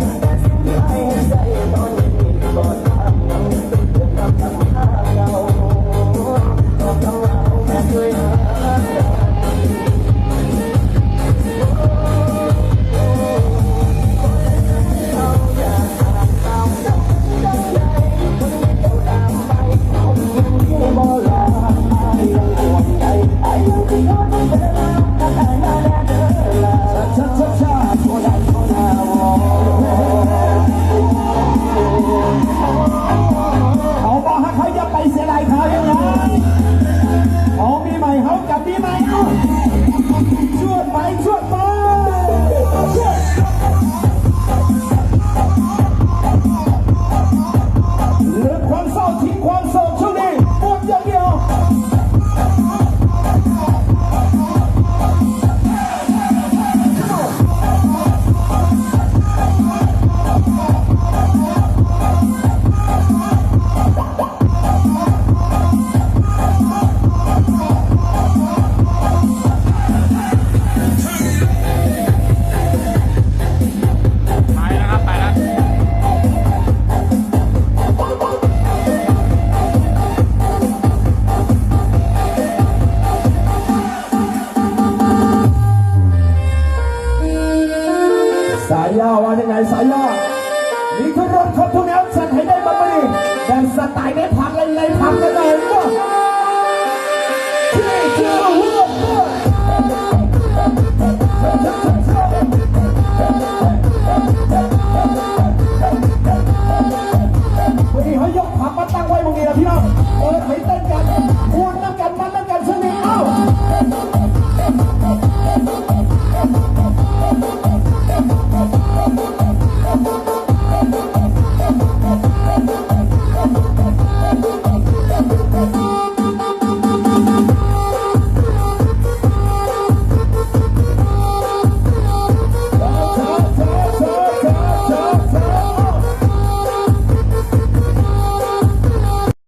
ชั เขาจะไปเสียดายเขาอย่างไรเอามีใหม่เขากับมีใหม่เอาชวดไปชวดไป ว่ายังไงสายย่อนี่คือรถของทุกแนวสัตว์ให้ได้บ้